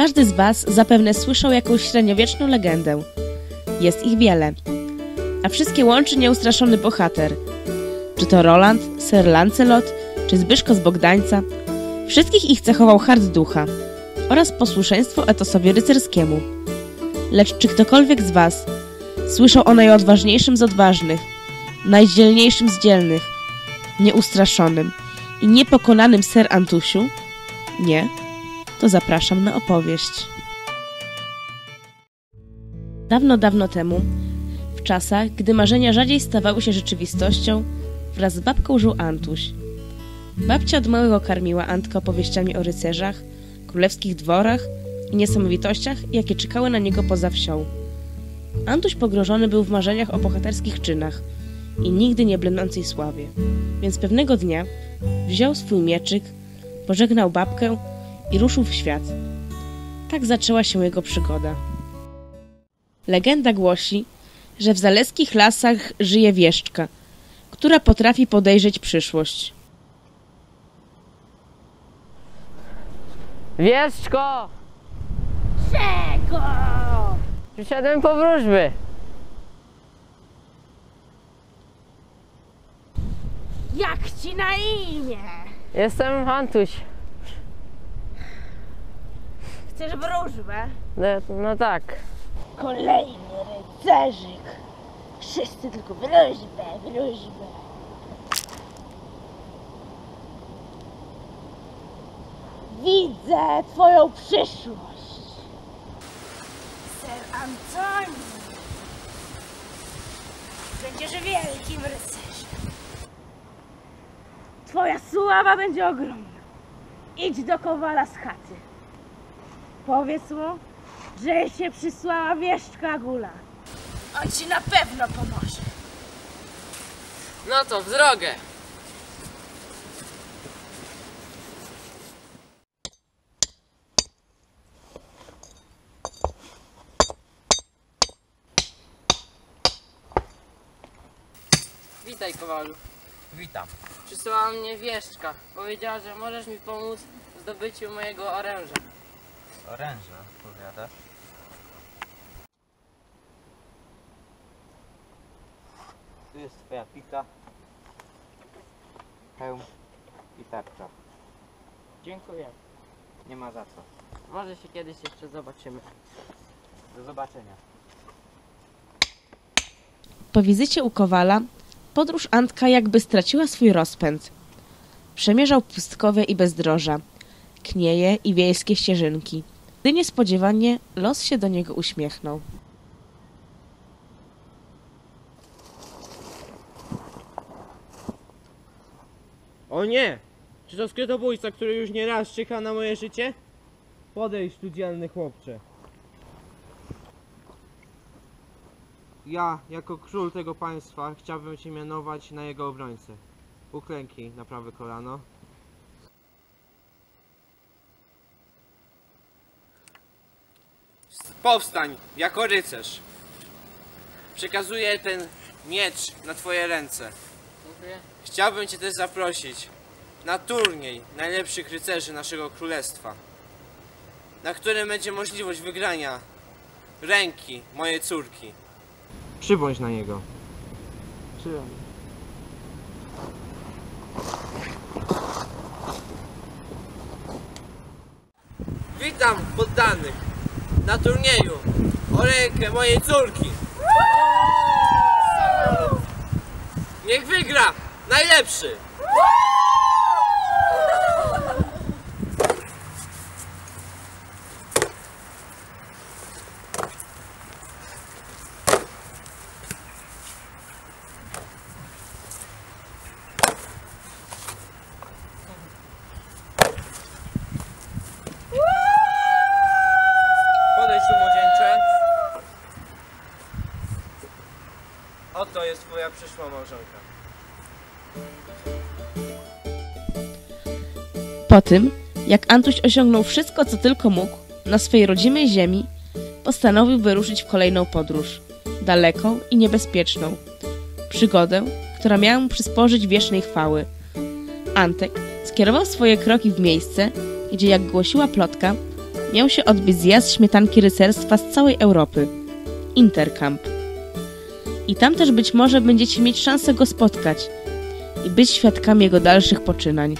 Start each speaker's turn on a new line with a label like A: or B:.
A: Każdy z Was zapewne słyszał jakąś średniowieczną legendę. Jest ich wiele. A wszystkie łączy nieustraszony bohater. Czy to Roland, Sir Lancelot, czy Zbyszko z Bogdańca. Wszystkich ich cechował hart ducha oraz posłuszeństwo etosowi rycerskiemu. Lecz czy ktokolwiek z Was słyszał o najodważniejszym z odważnych, najdzielniejszym z dzielnych, nieustraszonym i niepokonanym Ser Antusiu? Nie? To zapraszam na opowieść. Dawno, dawno temu, w czasach, gdy marzenia rzadziej stawały się rzeczywistością, wraz z babką żył Antuś. Babcia od małego karmiła Antka opowieściami o rycerzach, królewskich dworach i niesamowitościach, jakie czekały na niego poza wsią. Antuś pogrożony był w marzeniach o bohaterskich czynach i nigdy nie blednącej sławie. Więc pewnego dnia wziął swój mieczyk, pożegnał babkę i ruszył w świat. Tak zaczęła się jego przygoda. Legenda głosi, że w zaleskich lasach żyje wieszczka, która potrafi podejrzeć przyszłość.
B: Wieszczko!
C: Czego?
B: Przyszedłem po wróżby.
C: Jak ci na imię?
B: Jestem Antuś.
C: Chcesz wróżbę?
B: No, no tak.
C: Kolejny rycerzyk. Wszyscy tylko wróżbę, wróżbę. Widzę twoją przyszłość. Ser Antoni. Będziesz wielkim rycerzem. Twoja sława będzie ogromna. Idź do Kowala z chaty. Powiedz mu, że się przysłała wieszczka Gula. On ci na pewno pomoże.
B: No to w drogę. Witaj, Kowalu.
D: Witam.
B: Przysłała mnie wieszczka. Powiedziała, że możesz mi pomóc w zdobyciu mojego oręża.
D: Oręża, powiadasz? Tu jest twoja pika, hełm i tarcza.
B: Dziękuję.
D: Nie ma za co.
B: Może się kiedyś jeszcze zobaczymy.
D: Do zobaczenia.
A: Po wizycie u Kowala podróż Antka jakby straciła swój rozpęd. Przemierzał pustkowie i bezdroża, knieje i wiejskie ścieżynki. Gdy niespodziewanie los się do niego uśmiechnął.
E: O nie! Czy to skrytobójca, który już nie raz czyha na moje życie? Podejdź tu dzielny chłopcze. Ja, jako król tego państwa, chciałbym cię mianować na jego obrońcę. Uklęknij na prawe kolano. Powstań, jako rycerz. Przekazuję ten miecz na twoje ręce.
B: Dziękuję.
E: Chciałbym Cię też zaprosić na turniej najlepszych rycerzy naszego królestwa, na którym będzie możliwość wygrania ręki mojej córki. Przybądź na niego.
B: Przyjąłem.
E: Witam poddanych na turnieju o rękę mojej córki. Niech wygra najlepszy. Podejdź tu młodzieńcze. Oto jest twoja przyszła małżonka.
A: Po tym, jak Antuś osiągnął wszystko, co tylko mógł, na swej rodzimej ziemi, postanowił wyruszyć w kolejną podróż. Daleką i niebezpieczną. Przygodę, która miała mu przysporzyć wiecznej chwały. Antek skierował swoje kroki w miejsce, gdzie, jak głosiła plotka, miał się odbyć zjazd śmietanki rycerstwa z całej Europy Intercamp. I tam też być może będziecie mieć szansę go spotkać i być świadkami jego dalszych poczynań.